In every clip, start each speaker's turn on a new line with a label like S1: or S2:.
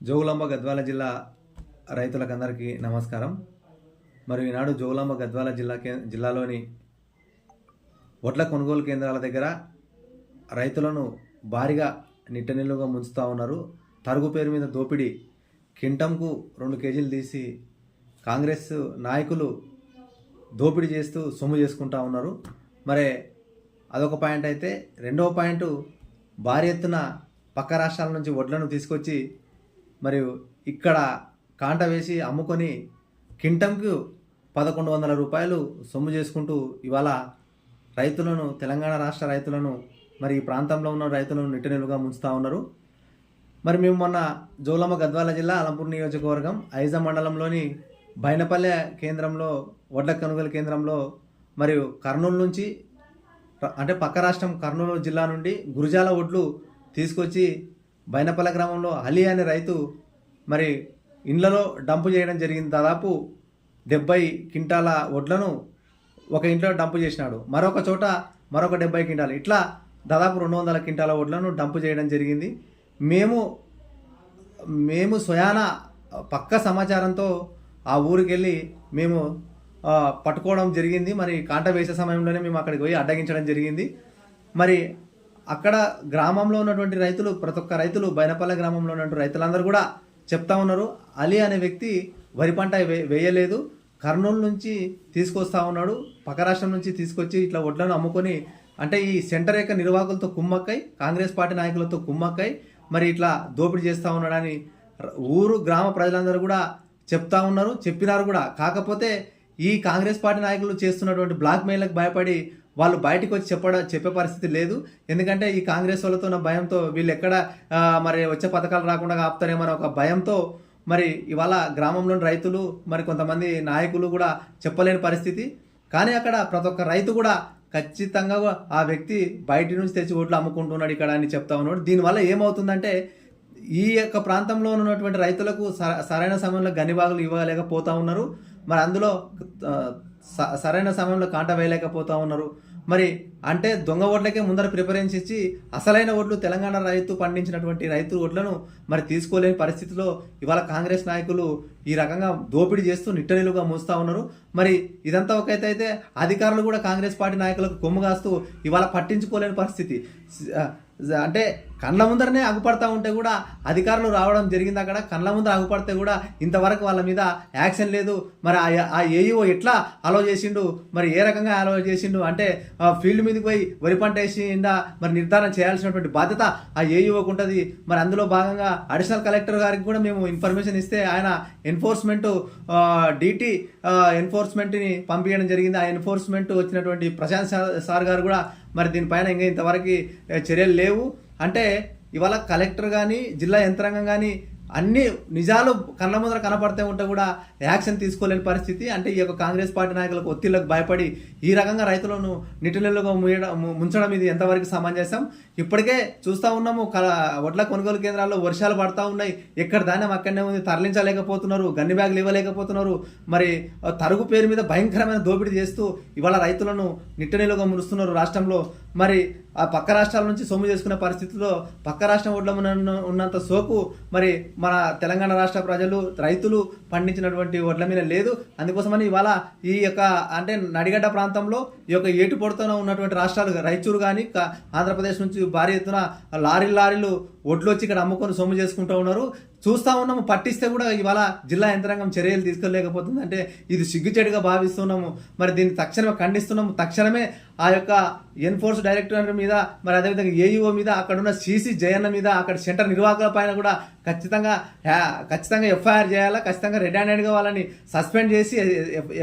S1: జోగులాంబ గద్వాల జిల్లా రైతులకందరికీ నమస్కారం. మరి ఈనాడు జోగులాంబ గద్వాల జిల్లా జిల్లాలోని వడ్ల కొనుగోలు కేంద్రాల దగ్గర రైతులను భారీగా నిట్టనిల్లుగా ముంచుతూ ఉన్నారు. తరుగు పేరు మీద దోపిడీ కింటంకు రెండు కేజీలు తీసి కాంగ్రెస్ నాయకులు దోపిడీ చేస్తూ సొమ్ము చేసుకుంటా ఉన్నారు. మరి అదొక పాయింట్ అయితే రెండవ పాయింట్ భారీ ఎత్తున పక్క రాష్ట్రాల నుంచి వడ్లను తీసుకొచ్చి మరియు ఇక్కడ కాంట వేసి అమ్ముకొని కింటంకు పదకొండు వందల రూపాయలు సొమ్ము చేసుకుంటూ ఇవాళ రైతులను తెలంగాణ రాష్ట్ర రైతులను మరి ఈ ప్రాంతంలో ఉన్న రైతులను నిట్టనిలుగా ముంచుతూ ఉన్నారు. మరి మేము మొన్న జోలమ్మ గద్వాల జిల్లా అలంపూర్ నియోజకవర్గం ఐజ మండలంలోని బైనపల్లె కేంద్రంలో వడ్ల కొనుగోలు కేంద్రంలో మరియు కర్నూలు నుంచి అంటే పక్క రాష్ట్రం కర్నూలు జిల్లా నుండి గురుజాల ఒడ్లు తీసుకొచ్చి బైనపల్ల గ్రామంలో అలీ అనే రైతు మరి ఇండ్లలో డంపు చేయడం జరిగింది. దాదాపు డెబ్బై క్వింటాల వడ్లను ఒక ఇంట్లో డంపు చేసినాడు. మరొక చోట మరొక డెబ్బై క్వింటాలు. ఇట్లా దాదాపు రెండు వందల క్వింటాల వడ్లను డంపు చేయడం జరిగింది. మేము మేము స్వయాన పక్క సమాచారంతో ఆ ఊరికి వెళ్ళి మేము పట్టుకోవడం జరిగింది. మరి కాంట వేసే సమయంలోనే మేము అక్కడికి పోయి అడ్డగించడం జరిగింది. మరి అక్కడ గ్రామంలో ఉన్నటువంటి రైతులు ప్రతి ఒక్క రైతులు బైనపల్లె గ్రామంలో ఉన్నటువంటి రైతులందరూ కూడా చెప్తా ఉన్నారు. అలీ అనే వ్యక్తి వరి పంట వే- వేయలేదు. కర్నూలు నుంచి తీసుకొస్తా ఉన్నాడు. పక్క రాష్ట్రం నుంచి తీసుకొచ్చి ఇట్లా వడ్లను అమ్ముకొని అంటే ఈ సెంటర్ యొక్క నిర్వాహకులతో కుమ్మక్కై కాంగ్రెస్ పార్టీ నాయకులతో కుమ్మక్కై మరి ఇట్లా దోపిడీ చేస్తూ ఉన్నాడని ఊరు గ్రామ ప్రజలందరూ కూడా చెప్తా ఉన్నారు చెప్పినారు కూడా. కాకపోతే ఈ కాంగ్రెస్ పార్టీ నాయకులు చేస్తున్నటువంటి బ్లాక్ మెయిల్కి భయపడి వాళ్ళు బయటకు వచ్చి చెప్పడ చెప్పే పరిస్థితి లేదు. ఎందుకంటే ఈ కాంగ్రెస్ వాళ్ళతో ఉన్న భయంతో వీళ్ళు ఎక్కడ మరి వచ్చే పథకాలు రాకుండా ఆపుతారేమో ఒక భయంతో మరి ఇవాళ గ్రామంలోని రైతులు మరి కొంతమంది నాయకులు కూడా చెప్పలేని పరిస్థితి. కానీ అక్కడ ప్రతి ఒక్క రైతు కూడా ఖచ్చితంగా ఆ వ్యక్తి బయట నుంచి తెచ్చి ఓట్లు అమ్ముకుంటున్నాడు ఇక్కడ అని చెప్తా ఉన్నాడు. దీనివల్ల ఏమవుతుందంటే ఈ యొక్క ప్రాంతంలో ఉన్నటువంటి రైతులకు స- సరైన సమయంలో గనిబాగులు ఇవ్వలేకపోతా ఉన్నారు. మరి అందులో సరైన సమయంలో కాంట వేయలేకపోతా ఉన్నారు. మరి అంటే దొంగ ఓట్లకే ముందర ప్రిఫరెన్స్ ఇచ్చి అసలైన ఓట్లు తెలంగాణ రైతు పండించినటువంటి రైతు ఓట్లను మరి తీసుకోలేని పరిస్థితిలో ఇవాళ కాంగ్రెస్ నాయకులు ఈ రకంగా దోపిడీ చేస్తూ నిట్టనిలుగా మూస్తూ ఉన్నారు. మరి ఇదంతా ఒకైతే అయితే అధికారులు కూడా కాంగ్రెస్ పార్టీ నాయకులకు కొమ్ము కాస్తూ ఇవాళ పట్టించుకోలేని పరిస్థితి. అంటే కండ్ల ముందరనే అగుపడతా ఉంటే కూడా అధికారులు రావడం జరిగింది అక్కడ. కండ్ల ముందర అగుపడితే కూడా ఇంతవరకు వాళ్ళ మీద యాక్షన్ లేదు. మరి ఆ- ఆ ఏఈఓ ఎట్లా అలో చేసిండు? మరి ఏ రకంగా అలో చేసిండు? అంటే ఆ ఫీల్డ్ మీదకి పోయి వరి పంట వేసిండా మరి నిర్ధారణ చేయాల్సినటువంటి బాధ్యత ఆ ఏఈఓకు ఉంటుంది. మరి అందులో భాగంగా అడిషనల్ కలెక్టర్ గారికి కూడా మేము ఇన్ఫర్మేషన్ ఇస్తే ఆయన ఎన్ఫోర్స్మెంట్ డిటి ఎన్ఫోర్స్మెంట్ని పంపించడం జరిగింది. ఆ ఎన్ఫోర్స్మెంట్ వచ్చినటువంటి ప్రశాంత్ సార్- సార్ గారు కూడా మరి దీనిపైన ఇంకా ఇంతవరకు చర్యలు లేవు. అంటే ఇవాళ కలెక్టర్ కానీ జిల్లా యంత్రాంగం కానీ అన్ని నిజాలు కళ్ళ ముందర కనపడితే ఉంటే కూడా యాక్షన్ తీసుకోలేని పరిస్థితి. అంటే ఈ యొక్క కాంగ్రెస్ పార్టీ నాయకులకు ఒత్తిళ్ళకు భయపడి ఈ రకంగా రైతులను నిటినెల్లుగా ముంచడం ఇది ఎంతవరకు సమంజసం? ఇప్పటికే చూస్తూ ఉన్నాము క- వడ్ల కొనుగోలు కేంద్రాల్లో వర్షాలు పడతా ఉన్నాయి. ఎక్కడ ధాన్యం అక్కడనే ఉంది తరలించలేకపోతున్నారు గన్ని బ్యాగులు ఇవ్వలేకపోతున్నారు. మరి తరుగు పేరు మీద భయంకరమైన దోపిడీ చేస్తూ ఇవాళ రైతులను నిట్టనీలుగా మురుస్తున్నారు రాష్ట్రంలో. మరి ఆ పక్క రాష్ట్రాల నుంచి సొమ్ము చేసుకునే పరిస్థితిలో పక్క రాష్ట్రం ఒడ్ల ఉన్న- ఉన్నంత సోకు మరి మన తెలంగాణ రాష్ట్ర ప్రజలు రైతులు పండించినటువంటి వడ్ల మీద లేదు. అందుకోసమని ఇవాళ ఈ యొక్క అంటే నడిగడ్డ ప్రాంతంలో ఈ యొక్క ఏటు పొడుతూనే ఉన్నటువంటి రాష్ట్రాలు రైచూరు కానీ ఆంధ్రప్రదేశ్ నుంచి భారీ ఎత్తున లారీలు లారీలు ఒడ్లు వచ్చి ఇక్కడ అమ్ముకొని సొమ్ము చేసుకుంటూ ఉన్నారు. చూస్తా ఉన్నాము పట్టిస్తే కూడా ఇవాళ జిల్లా యంత్రాంగం చర్యలు తీసుకోలేకపోతుంది. అంటే ఇది సిగ్గుచేటుగా భావిస్తున్నాము. మరి దీన్ని తక్షణమే ఖండిస్తున్నాము. తక్షణమే ఆ యొక్క ఎన్ఫోర్స్ డైరెక్టర్ మీద మరి అదేవిధంగా ఏఈఓ మీద అక్కడ ఉన్న సీసీ జయన్న మీద అక్కడ సెంటర్ నిర్వాహకుల పైన కూడా ఖచ్చితంగా ఖచ్చితంగా ఎఫ్ఐఆర్ చేయాలా? ఖచ్చితంగా రెడ్ హ్యాండెడ్గా వాళ్ళని సస్పెండ్ చేసి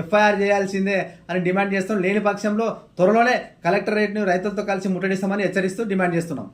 S1: ఎఫ్ఐఆర్ చేయాల్సిందే అని డిమాండ్ చేస్తాం లేని పక్షంలో త్వరలోనే కలెక్టరేట్ను రైతులతో కలిసి ముట్టడిస్తామని హెచ్చరిస్తూ డిమాండ్ చేస్తున్నాం.